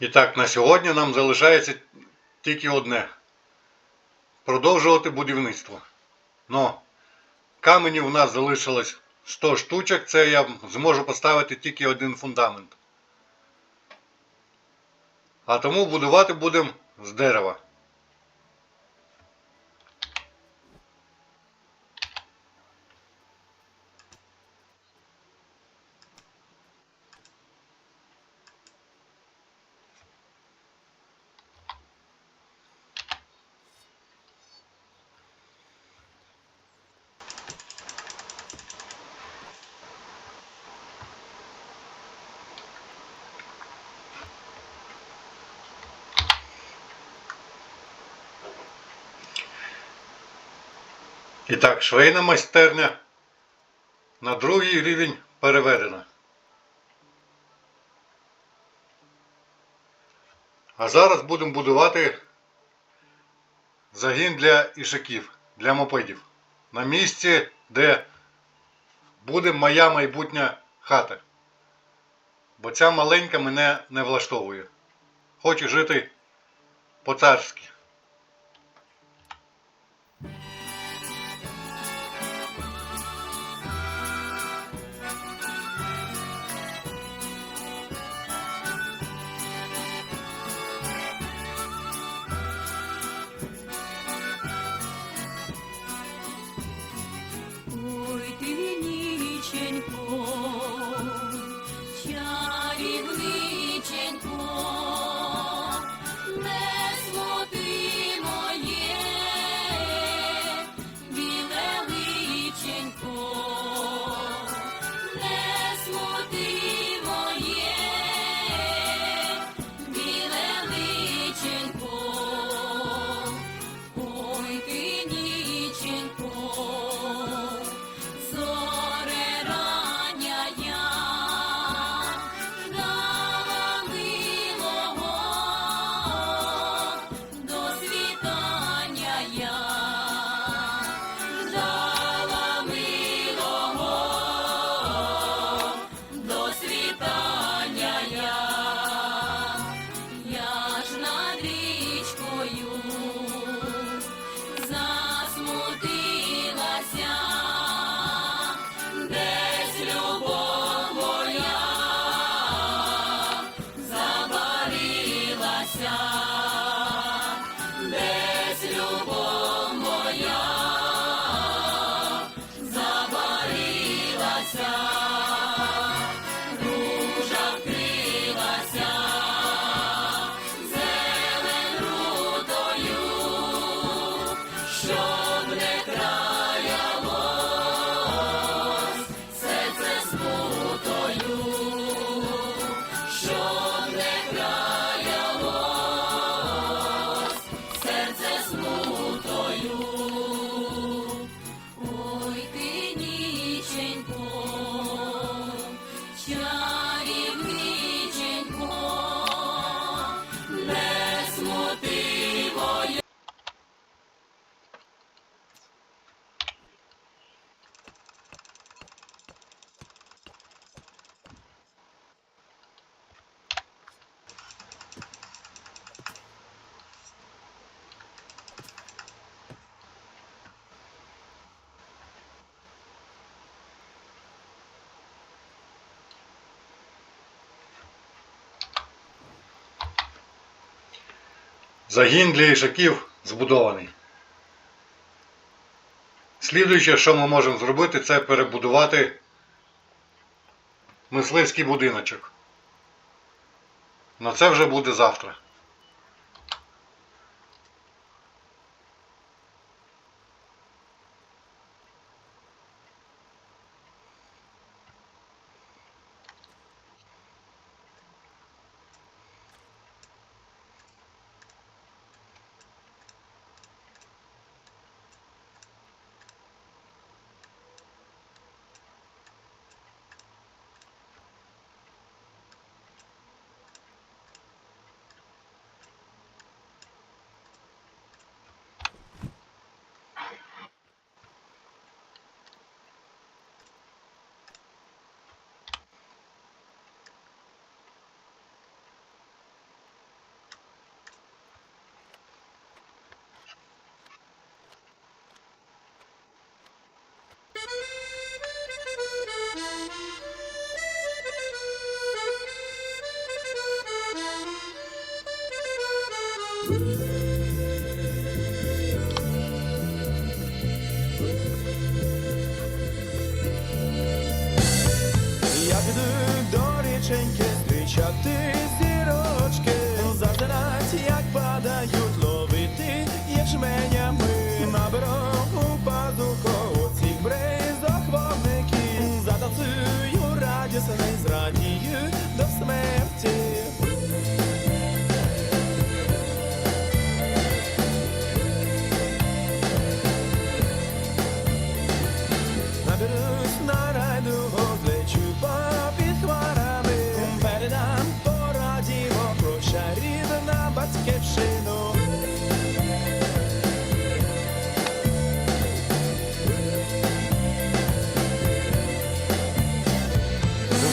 І так, на сьогодні нам залишається тільки одне продовжувати будівництво. Но каменів у нас залишилось 100 штучок, це я зможу поставити тільки один фундамент. А тому будувати будемо з дерева. І так, швейна майстерня на другий рівень переведена. А зараз будемо будувати загін для ішаків, для мопедів. На місці, де буде моя майбутня хата. Бо ця маленька мене не влаштовує. Хочу жити по-царськи. Загін для ішаків збудований. Слідуюче, що ми можемо зробити, це перебудувати мисливський будиночок. На це вже буде завтра. Височеньке зустрічати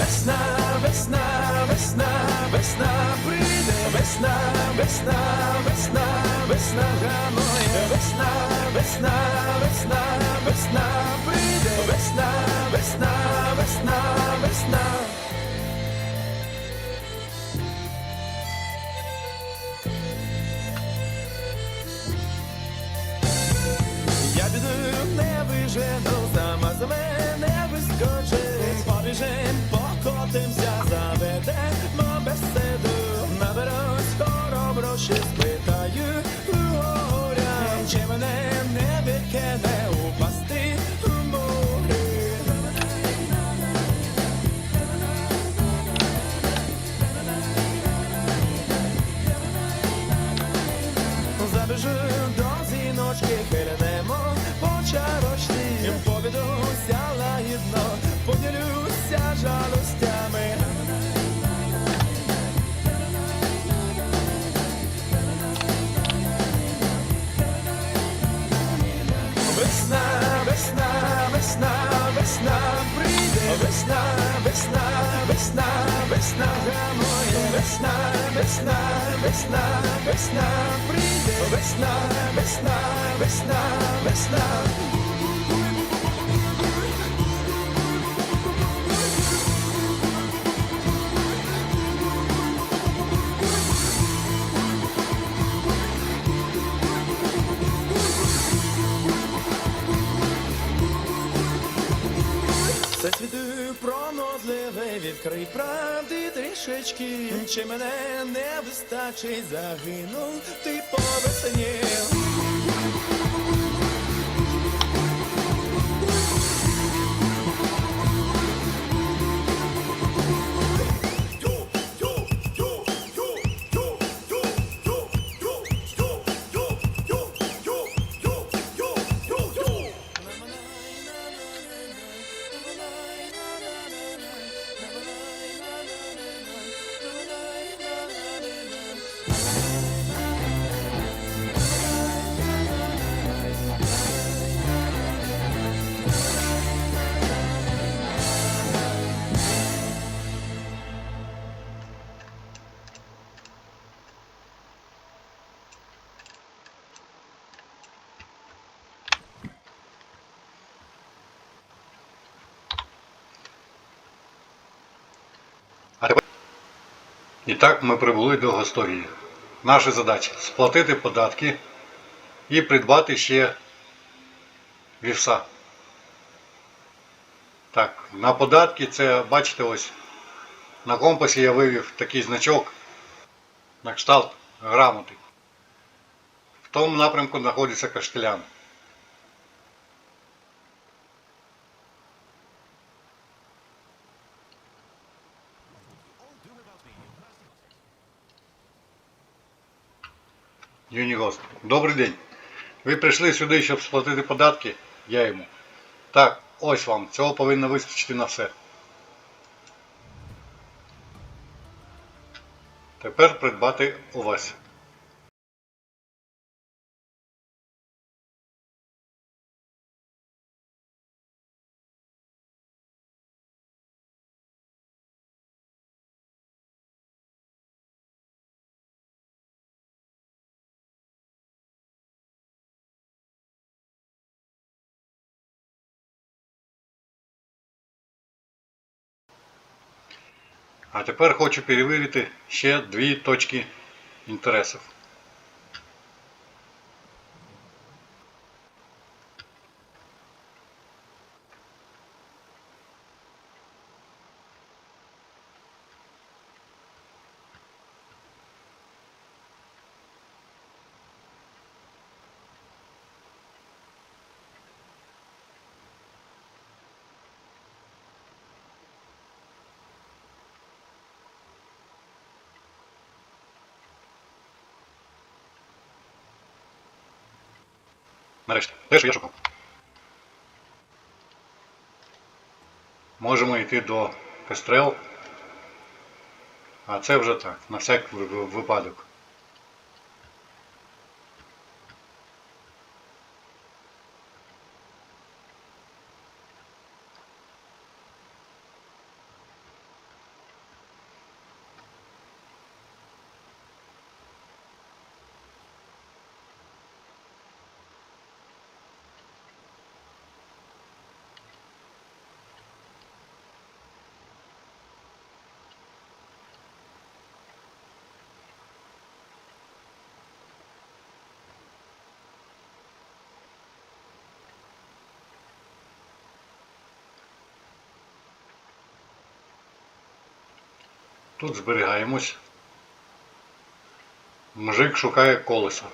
Весна, весна, весна, весна прийде, весна, весна, весна, весна граmoje, весна, весна, весна, весна прийде, весна, весна, весна, весна. Весна, весна, весна, весна моя весна, весна, весна, весна прийде, весна, весна, весна, весна. Відкрий правди трішечки. Чи мене не вистачить, загинув ти по І так ми прибули до Госторії. Наша задача сплатити податки і придбати ще вівса. Так, на податки це, бачите, ось на компасі я вивів такий значок на кшталт грамоти. В тому напрямку знаходиться Каштелян. Добрий день. Ви прийшли сюди, щоб сплатити податки? Я йому. Так, ось вам. Цього повинно вистачити на все. Тепер придбати у вас. А тепер хочу перевірити ще дві точки інтересів. Те, я шукав. Можемо йти до Кастрел. А це вже так, на всяк ви- ви- випадок. Тут зберігаємось. Мужик шукає колесо.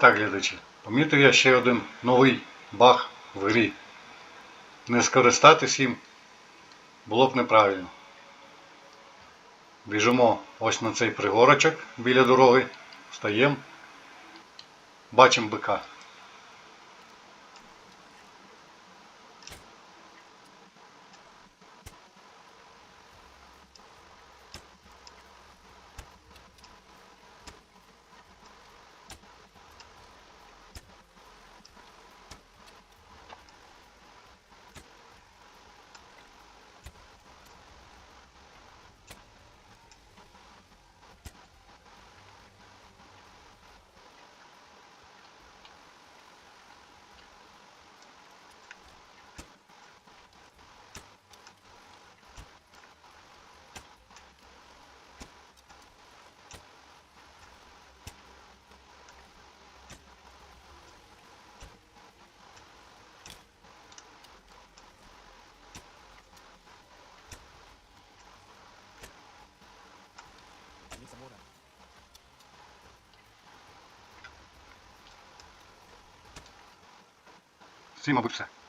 Так, глядачі, помітив я ще один новий баг в грі. Не скористатись їм було б неправильно. Біжимо ось на цей пригорочок біля дороги, встаємо, бачимо бика. Simon Busse.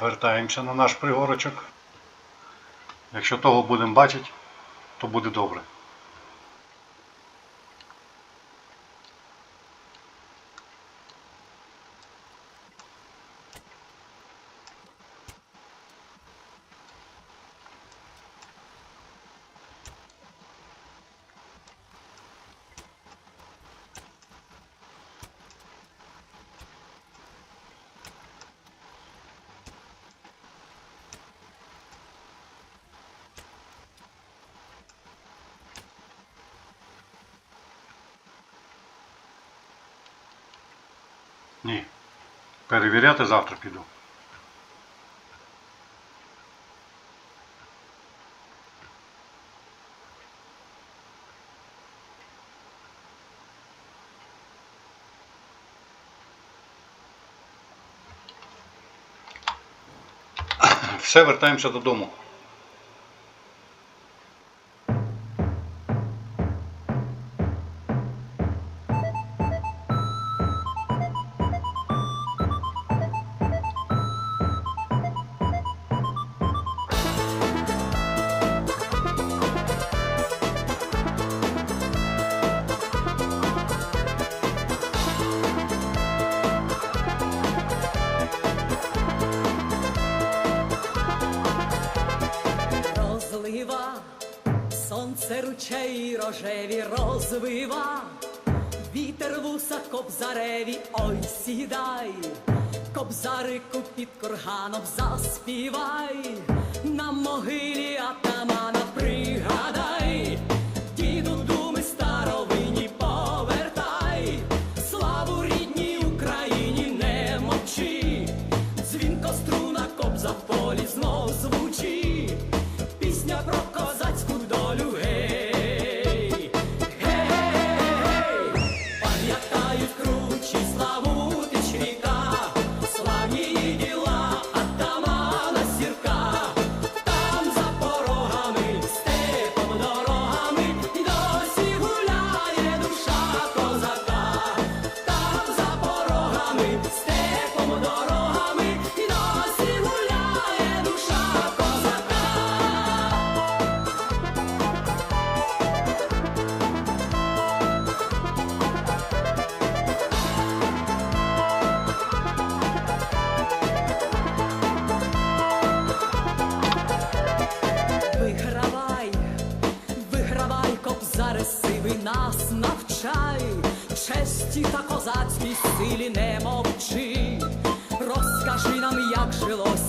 Вертаємося на наш пригорочок. Якщо того будемо бачити, то буде добре. Ні. Перевіряти завтра піду. Все, вертаємося додому. Рожеві розвива, вітер вуса кобзареві, ой сідай, кобзарику під курганом заспівай, на могилі атамана пригадай, діду думи старовині повертай, славу рідній Україні не мовчи, дзвінко струна кобза полі знов звучить, пісня про кобзари нас навчай, честі та козацькій силі не мовчи, розкажи нам, як жилося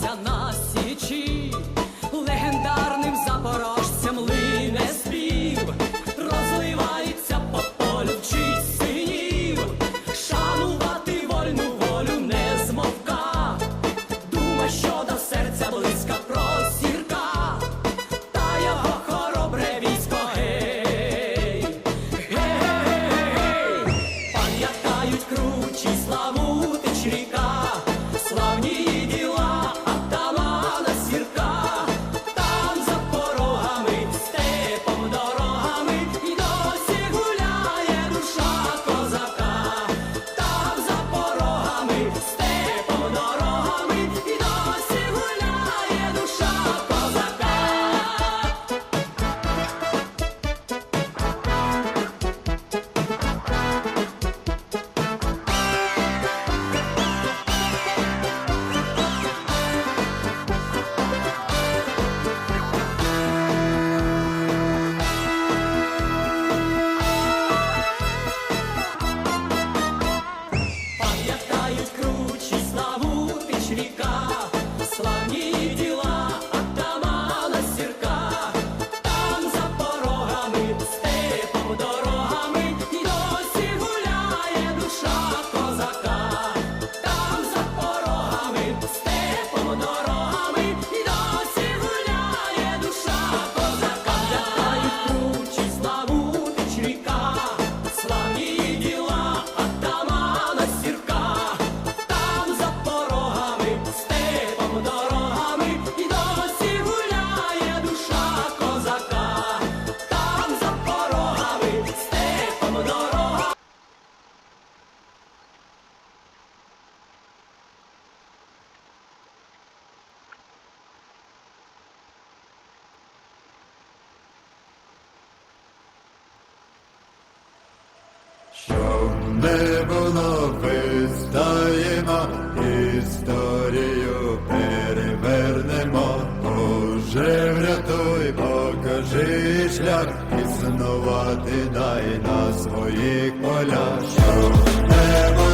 історію перевернемо, Боже, врятуй, покажи шлях, існувати дай на своїх полях, що.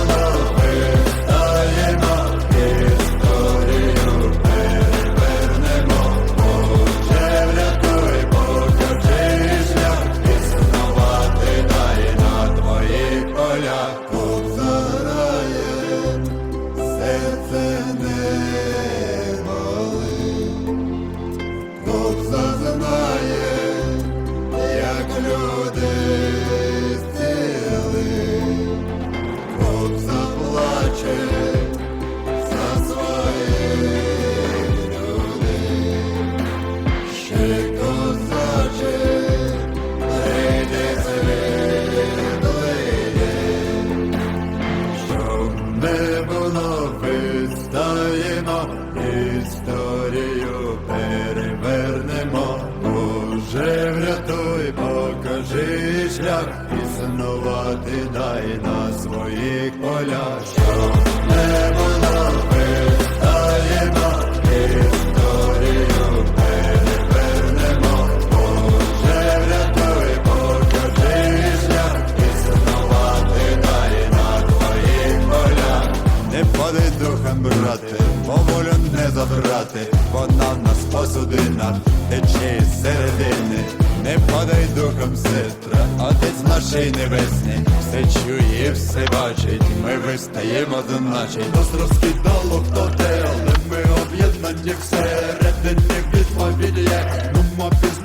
течії зсередини, не падай духом, сестра, отець нашій небесний, все чує, все бачить, ми вистаємо, значить Нас розкидало в тотел, ми об'єднані всередині відповіді, як нума пізна.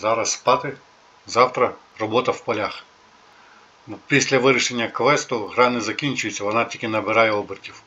Зараз спати, завтра робота в полях. Ну, після вирішення квесту гра не закінчується, вона тільки набирає обертів.